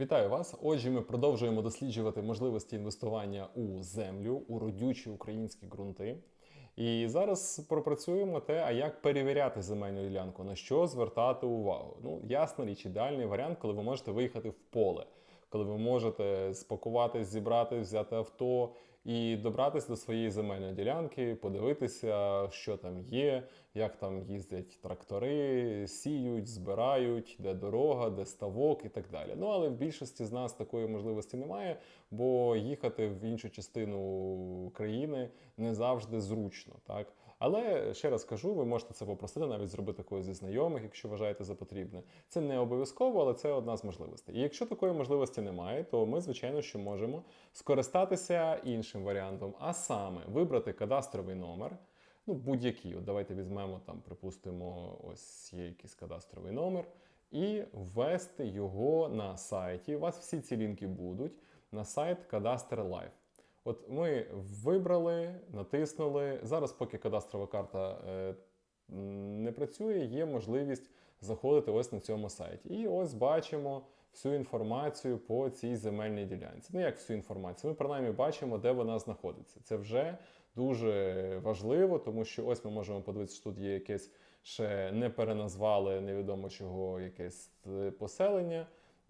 Вітаю вас! Отже, ми продовжуємо досліджувати можливості інвестування у землю, у родючі українські ґрунти. І зараз пропрацюємо те, а як перевіряти земельну ділянку, на що звертати увагу. Ну, ясна річ, ідеальний варіант, коли ви можете виїхати в поле, коли ви можете спакуватись, зібрати, взяти авто і добратися до своєї земельної ділянки, подивитися, що там є, як там їздять трактори, сіють, збирають, де дорога, де ставок і так далі. Ну але в більшості з нас такої можливості немає, бо їхати в іншу частину країни не завжди зручно. Так? Але ще раз кажу, ви можете це попросити, навіть зробити когось зі знайомих, якщо вважаєте за потрібне. Це не обов'язково, але це одна з можливостей. І якщо такої можливості немає, то ми, звичайно, що можемо скористатися іншим варіантом, а саме вибрати кадастровий номер. Ну, будь-який. От давайте візьмемо там, припустимо, ось є якийсь кадастровий номер, і ввести його на сайті. У вас всі ці лінки будуть на сайт Кадастр Live. От ми вибрали, натиснули. Зараз, поки кадастрова карта е, не працює, є можливість заходити ось на цьому сайті. І ось бачимо всю інформацію по цій земельній ділянці. Ну як всю інформацію? Ми принаймні бачимо, де вона знаходиться. Це вже дуже важливо, тому що ось ми можемо подивитися, що тут є якесь ще не переназвали невідомо чого якесь е, поселення.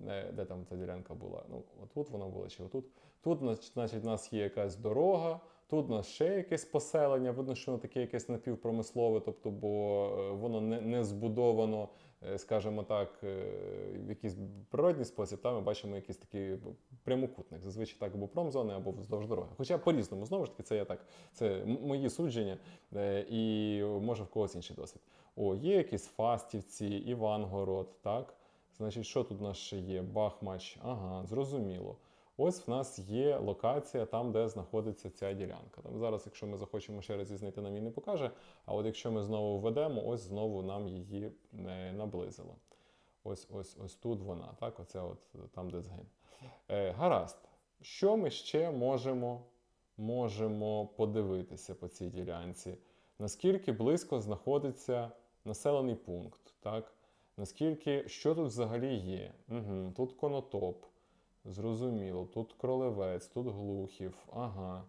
Е, Де там та ділянка була? Ну, отут вона була чи отут. Тут, значить, у нас є якась дорога, тут у нас ще якесь поселення. Видно, що воно таке якесь напівпромислове, тобто, бо е, воно не, не збудовано, е, скажімо так, в якийсь природній спосіб. Там ми бачимо якийсь такий прямокутник. Зазвичай так або промзони, або вздовж дороги. Хоча по-різному, знову ж таки, це я так, це мої судження і може в когось інший досвід. О, є якісь Фастівці, Івангород, так? Значить, що тут у нас ще є? Бахмач. Ага, зрозуміло. Ось в нас є локація там, де знаходиться ця ділянка. Там зараз, якщо ми захочемо ще раз її знайти, нам її не покаже. А от якщо ми знову введемо, ось знову нам її наблизило. Ось ось ось тут вона, так? Оце от там, де згин. Е, гаразд. Що ми ще можемо, можемо подивитися по цій ділянці? Наскільки близько знаходиться населений пункт, так? Наскільки, що тут взагалі є? Угу, тут конотоп, зрозуміло, тут кролевець, тут глухів, ага.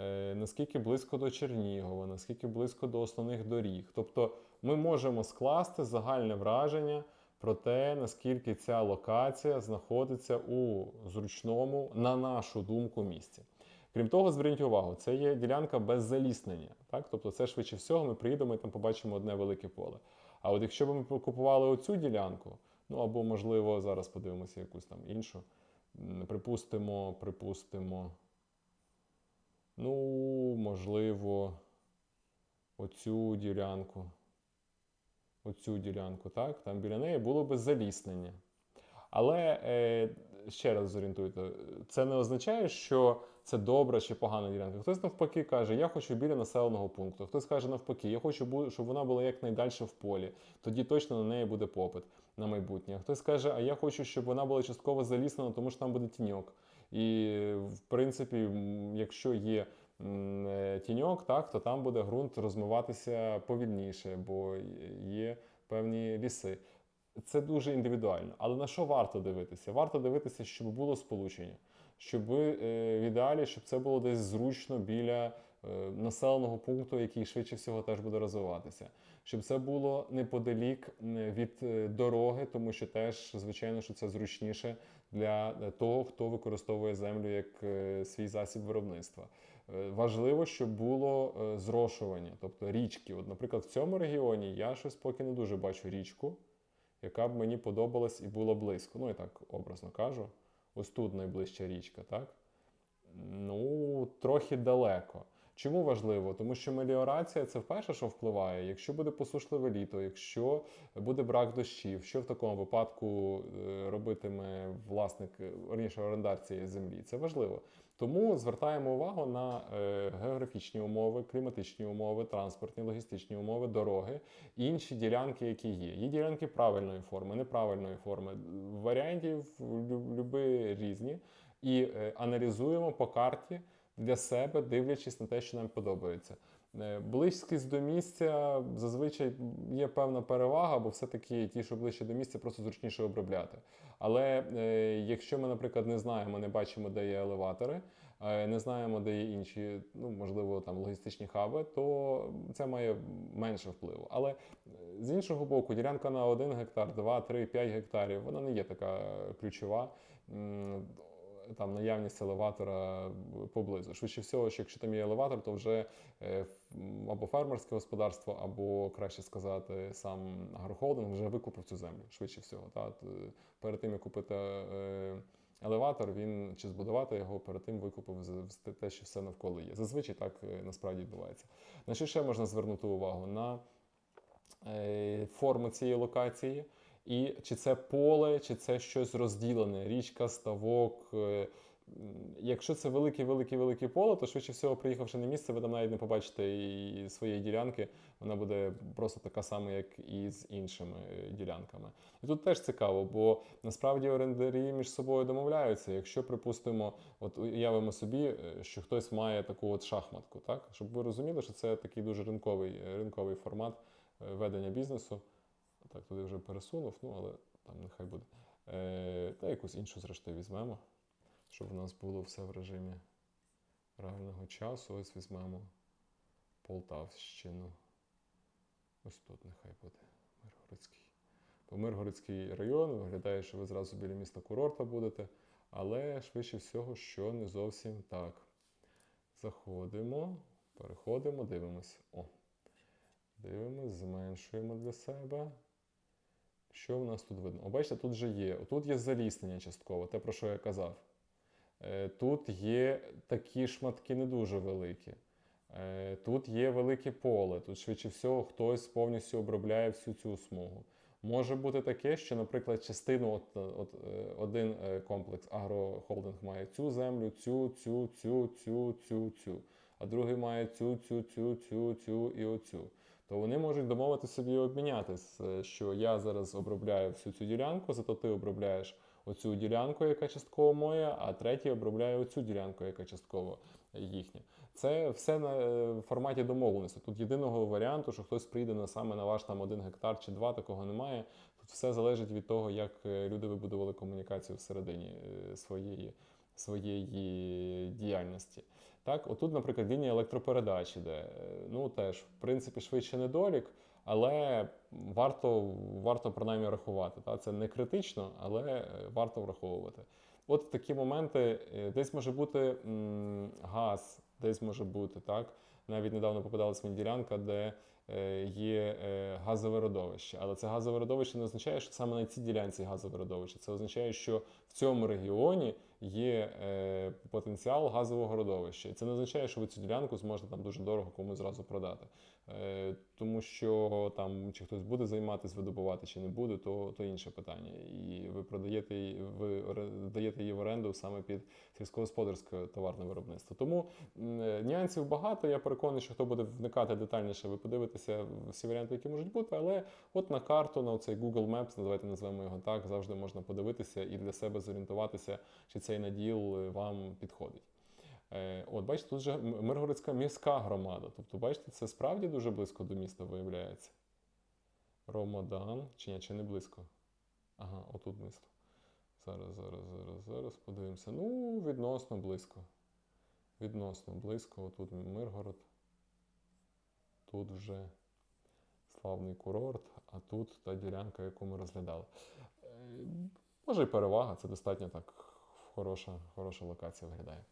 Е, наскільки близько до Чернігова, наскільки близько до основних доріг. Тобто ми можемо скласти загальне враження про те, наскільки ця локація знаходиться у зручному, на нашу думку, місці. Крім того, зверніть увагу, це є ділянка без заліснення. Так? Тобто, це швидше всього, ми приїдемо і там побачимо одне велике поле. А от якщо б ми купували оцю ділянку, ну або, можливо, зараз подивимося якусь там іншу. Припустимо, припустимо. Ну, можливо, оцю ділянку. Оцю ділянку, так? Там біля неї було би заліснення. Але е, ще раз зорієнтуйте, це не означає, що це добра чи погана ділянка. Хтось навпаки каже, я хочу біля населеного пункту. Хтось каже навпаки, я хочу, щоб вона була якнайдальше в полі. Тоді точно на неї буде попит на майбутнє. Хтось каже, а я хочу, щоб вона була частково заліснена, тому що там буде тіньок. І в принципі, якщо є е, тіньок, так, то там буде ґрунт розмиватися повільніше, бо є певні ліси. Це дуже індивідуально. Але на що варто дивитися? Варто дивитися, щоб було сполучення, щоб е, в ідеалі, щоб це було десь зручно біля е, населеного пункту, який швидше всього теж буде розвиватися. Щоб це було неподалік від е, дороги, тому що теж, звичайно, що це зручніше для того, хто використовує землю як свій засіб виробництва. Важливо, щоб було зрошування, тобто річки. От, наприклад, в цьому регіоні я щось поки не дуже бачу річку яка б мені подобалась і була близько. Ну, я так образно кажу. Ось тут найближча річка, так? Ну, трохи далеко. Чому важливо? Тому що меліорація це вперше, що впливає. Якщо буде посушливе літо, якщо буде брак дощів, що в такому випадку е, робитиме власник, е, верніше орендар цієї землі? Це важливо. Тому звертаємо увагу на е, географічні умови, кліматичні умови, транспортні, логістичні умови, дороги, інші ділянки, які є. Є ділянки правильної форми, неправильної форми. Варіантів лю- люби різні. І аналізуємо по карті для себе, дивлячись на те, що нам подобається. Е, Близькість до місця зазвичай є певна перевага, бо все-таки ті, що ближче до місця, просто зручніше обробляти. Але е, якщо ми, наприклад, не знаємо, не бачимо, де є елеватори, е, не знаємо, де є інші, ну можливо, там логістичні хаби, то це має менше впливу. Але е, з іншого боку, ділянка на 1 гектар, 2, 3, 5 гектарів, вона не є така ключова. Там наявність елеватора поблизу. Швидше всього, що якщо там є елеватор, то вже е, або фермерське господарство, або краще сказати, сам агрохолдинг вже викупив цю землю. Швидше всього. Та? Перед тим як купити е, елеватор, він чи збудувати його, перед тим викупив те- що все навколо є. Зазвичай так е, насправді відбувається. На що ще можна звернути увагу? На е, форму цієї локації. І чи це поле, чи це щось розділене, річка, ставок. е, Якщо це велике, велике, велике поле, то швидше всього, приїхавши на місце, ви там навіть не побачите і своєї ділянки. Вона буде просто така сама, як і з іншими е, ділянками. І тут теж цікаво, бо насправді орендарі між собою домовляються. Якщо, припустимо, от уявимо собі, е, що хтось має таку от шахматку, так щоб ви розуміли, що це такий дуже ринковий, ринковий формат ведення бізнесу. Так, туди вже пересунув, ну але там нехай буде. Е, та якусь іншу, зрештою, візьмемо, щоб у нас було все в режимі реального часу. Ось візьмемо Полтавщину. Ось тут нехай буде Миргородський. Бо Миргородський район виглядає, що ви зразу біля міста курорта будете, але швидше всього, що не зовсім так. Заходимо, переходимо, дивимося. О, Дивимось, зменшуємо для себе. Що в нас тут видно? О, бачите, тут вже є. Тут є заліснення частково, те, про що я казав. Е, Тут є такі шматки не дуже великі. Е, Тут є велике поле. Тут, швидше всього, хтось повністю обробляє всю цю смугу. Може бути таке, що, наприклад, частину, от, от, е, один комплекс агрохолдинг має цю землю, цю, цю, цю, цю, цю, цю, а другий має цю, цю, цю, цю, цю і оцю то вони можуть домовити собі обмінятись, е, що я зараз обробляю всю цю ділянку, зато ти обробляєш оцю ділянку, яка частково моя, а третій обробляє оцю ділянку, яка частково їхня. Це все на е, форматі домовленості. Тут єдиного варіанту, що хтось прийде на саме на ваш там один гектар чи два, такого немає. Тут все залежить від того, як е, люди вибудували комунікацію всередині своєї, своєї діяльності. Так, отут, наприклад, лінія електропередач іде. Е, Ну теж, в принципі, швидше недолік, але варто, варто принаймні рахувати. Та? Це не критично, але е, варто враховувати. От в такі моменти е, десь може бути м, газ, десь може бути так. Навіть недавно попадалась мені ділянка, де є газове родовище. Але це газове родовище не означає, що саме на цій ділянці газове родовище. Це означає, що в цьому регіоні є е, потенціал газового родовища. І це не означає, що ви цю ділянку зможете там дуже дорого комусь зразу продати. Е, тому що там чи хтось буде займатися, видобувати, чи не буде, то, то інше питання. І ви продаєте ви даєте її в оренду саме під сільськогосподарське товарне виробництво. Тому е, нюансів багато. Я переконаний, що хто буде вникати детальніше, ви подивитеся всі варіанти, які можуть бути. Але от на карту, на цей Google Maps, давайте назвемо його так, завжди можна подивитися і для себе зорієнтуватися, чи цей наділ е, вам підходить. Е, От, бачите, тут же Миргородська міська громада. Тобто, бачите, це справді дуже близько до міста виявляється. Ромодан. Чи ні, чи не близько? Ага, отут місто. Зараз, зараз, зараз, зараз подивимося. Ну, відносно близько. Відносно близько. Отут Миргород. Тут вже славний курорт, а тут та ділянка, яку ми розглядали. Е, Може і перевага, це достатньо так хороша, хороша локація виглядає.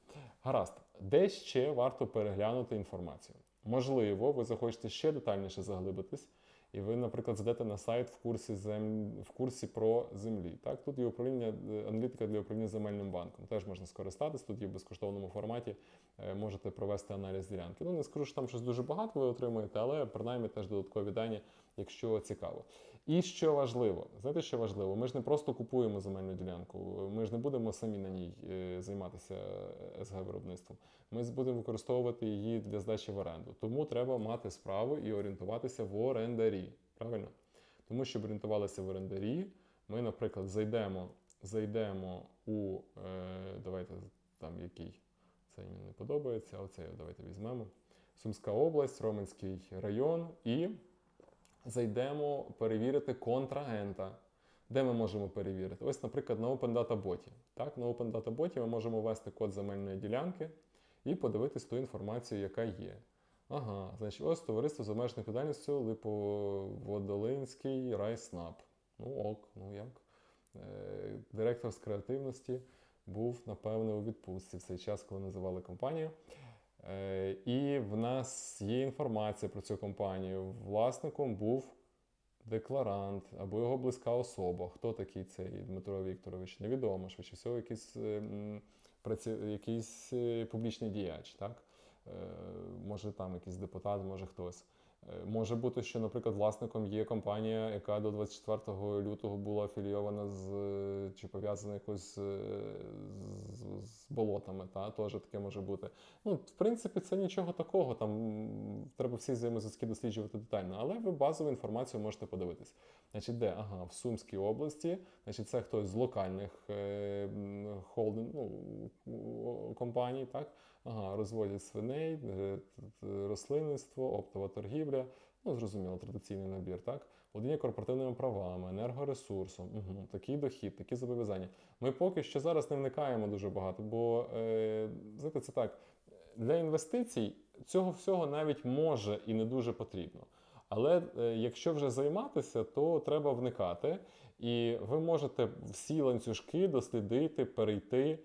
Гаразд, де ще варто переглянути інформацію? Можливо, ви захочете ще детальніше заглибитись, і ви, наприклад, зайдете на сайт в курсі зем... в курсі про землі. Так, тут є управління е, аналітика для управління земельним банком. Теж можна скористатись. Тут є в безкоштовному форматі. е, Можете провести аналіз ділянки. Ну не скажу, що там щось дуже багато ви отримуєте, але принаймні теж додаткові дані, якщо цікаво. І що важливо, знаєте, що важливо? Ми ж не просто купуємо земельну ділянку, ми ж не будемо самі на ній е, займатися СГ виробництвом. Ми будемо використовувати її для здачі в оренду. Тому треба мати справу і орієнтуватися в орендарі. Правильно? Тому щоб орієнтувалися в орендарі, ми, наприклад, зайдемо, зайдемо у е, давайте там який цей мені не подобається, оцей давайте візьмемо. Сумська область, Роменський район, і зайдемо перевірити контрагента. Де ми можемо перевірити? Ось, наприклад, на Open Data Bot. Так, на Open Data ми можемо ввести код земельної ділянки і подивитись ту інформацію, яка є. Ага, значить, ось товариство з обмеженою відповідальністю Липоводолинський райснаб. Ну ок, ну як? Е, директор з креативності був, напевне, у відпустці в цей час, коли називали компанію. Е, і в нас є інформація про цю компанію. Власником був декларант або його близька особа. Хто такий цей Дмитро Вікторович? Невідомо, швидше всього, якийсь, е, м, праці... якийсь е, публічний діяч, так? Е, Може там якийсь депутат, може хтось. Е, Може бути, що, наприклад, власником є компанія, яка до 24 лютого була афілійована з е, чи пов'язана якось е, з, з болотами. Та? Теж таке може бути. Ну, в принципі, це нічого такого. Там треба всі взаємозв'язки досліджувати детально, але ви базову інформацію можете подивитись. Значить, де? Ага, в Сумській області. Значить, це хтось з локальних е, холдинг, ну, компаній, так? Ага, розводять свиней, е, рослинництво, оптова торгівля. Ну, зрозуміло, традиційний набір, так? Володіння корпоративними правами, енергоресурсом, угу, такий дохід, такі зобов'язання. Ми поки що зараз не вникаємо дуже багато, бо е, знаєте, це так. Для інвестицій цього всього навіть може і не дуже потрібно. Але е, якщо вже займатися, то треба вникати, і ви можете всі ланцюжки дослідити, перейти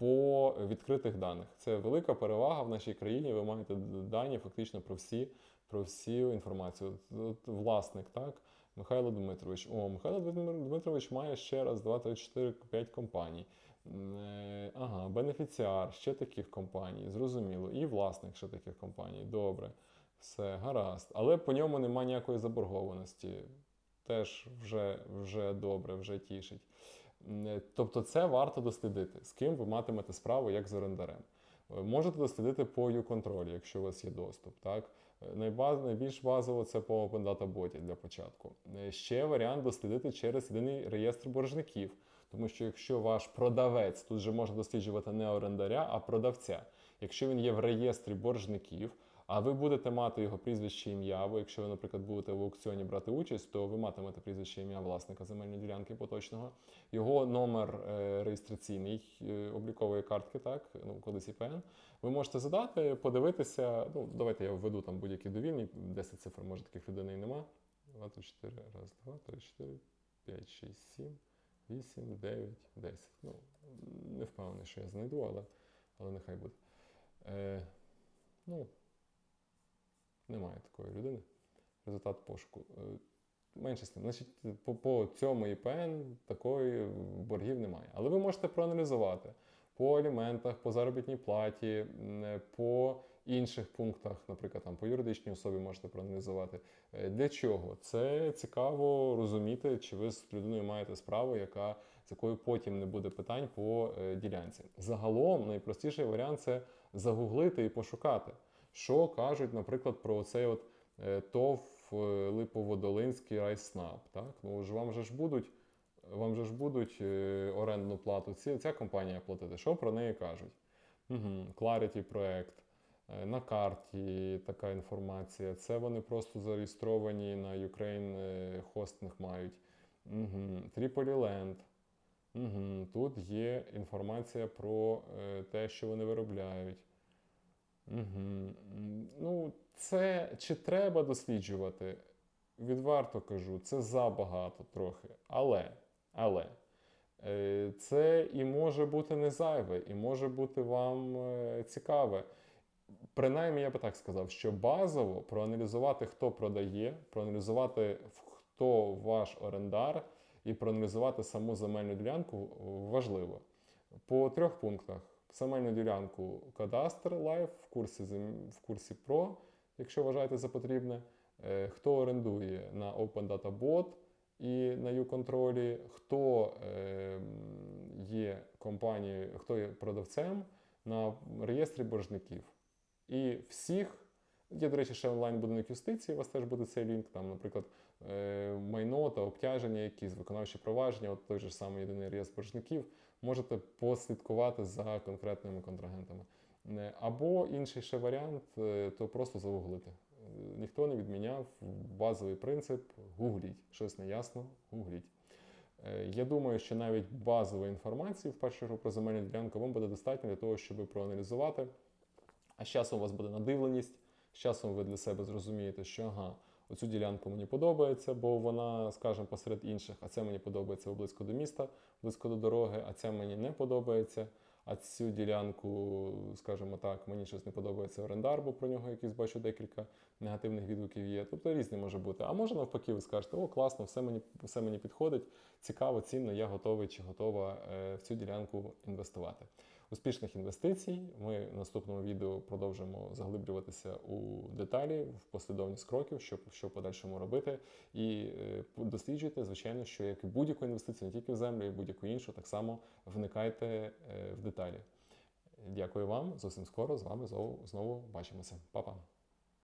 по відкритих даних. Це велика перевага в нашій країні. Ви маєте дані фактично про всі, про всю інформацію. От, власник, так, Михайло Дмитрович. О, Михайло Дмитрович має ще раз, два, три, чотири, п'ять компаній. Е, Ага, бенефіціар ще таких компаній, зрозуміло. І власник ще таких компаній. Добре, все, гаразд. Але по ньому немає ніякої заборгованості. Теж вже, вже добре, вже тішить. Е, Тобто, це варто дослідити, з ким ви матимете справу як з орендарем. Е, Можете дослідити по U-контролі, якщо у вас є доступ. Так? Е, найбільш базово це по Open для початку. Ще варіант дослідити через єдиний реєстр боржників. Тому що якщо ваш продавець, тут же можна досліджувати не орендаря, а продавця. Якщо він є в реєстрі боржників, а ви будете мати його прізвище ім'я, або якщо ви, наприклад, будете в аукціоні брати участь, то ви матимете прізвище ім'я власника земельної ділянки поточного, його номер е, реєстраційний е, облікової картки, так, ну, колись ІПН, ви можете задати, подивитися. Ну, давайте я введу там будь-які довільні, 10 цифр, може таких людей нема. 2, 3, 4, раз, два, три, 4, 5, 6, 7, 8, 9, 10. Ну, не впевнений, що я знайду, але, але нехай буде. Е, ну, немає такої людини. Результат пошуку. Е, Менше з тим. Значить, по, по цьому ІПН такої боргів немає. Але ви можете проаналізувати по аліментах, по заробітній платі, е, по інших пунктах, наприклад, там по юридичній особі можете проаналізувати. Е, Для чого? Це цікаво розуміти, чи ви з людиною маєте справу, яка, з якою потім не буде питань по ділянці. Загалом найпростіший варіант це загуглити і пошукати. Що кажуть, наприклад, про цей от е, ТОВ е, Липоводолинський райснаб. Так? Ну ж вам же ж будуть, вам же ж будуть е, орендну плату ці, ця компанія платити. Що про неї кажуть? Угу. Clarity проект. На карті така інформація. Це вони просто зареєстровані на Ukraine хостинг мають. Угу. Land. Угу. Тут є інформація про те, що вони виробляють. Угу. Ну, це чи треба досліджувати? Відверто кажу, це забагато трохи. Але, але е, це і може бути не зайве, і може бути вам е, цікаве. Принаймні, я би так сказав, що базово проаналізувати, хто продає, проаналізувати, хто ваш орендар, і проаналізувати саму земельну ділянку важливо. По трьох пунктах: земельну ділянку кадастр лайф в курсі в курсі ПРО, якщо вважаєте за потрібне. Е, Хто орендує на Open Data Bot і на U-контролі, хто е, є компанією, хто є продавцем на реєстрі боржників. І всіх, є, до речі, ще онлайн будинок юстиції, у вас теж буде цей лінк, там, наприклад, е, майно та обтяження, якісь виконавчі провадження, от той же самий єдиний реєстр боржників, можете послідкувати за конкретними контрагентами. Або інший ще варіант е, то просто загуглити. Е, Ніхто не відміняв базовий принцип гугліть. Щось неясно, гугліть. Е, Я думаю, що навіть базової інформації, в першу чергу про земельну ділянку, вам буде достатньо для того, щоб проаналізувати. А з часом у вас буде надивленість, з часом ви для себе зрозумієте, що ага, оцю ділянку мені подобається, бо вона, скажімо, посеред інших, а це мені подобається близько до міста, близько до дороги, а це мені не подобається. А цю ділянку, скажімо так, мені щось не подобається орендар, бо про нього якісь бачу декілька негативних відгуків є. Тобто різні може бути. А може навпаки, ви скажете, о, класно, все мені, все мені підходить, цікаво, цінно, я готовий чи готова е, в цю ділянку інвестувати. Успішних інвестицій. Ми в наступному відео продовжимо заглиблюватися у деталі, в послідовність кроків, що, що подальшому робити. І е, досліджуйте, звичайно, що як і будь-яку інвестицію, не тільки в землю, і будь-яку іншу, так само вникайте е, в деталі. Дякую вам. Зовсім скоро з вами знову, знову бачимося. Па-па!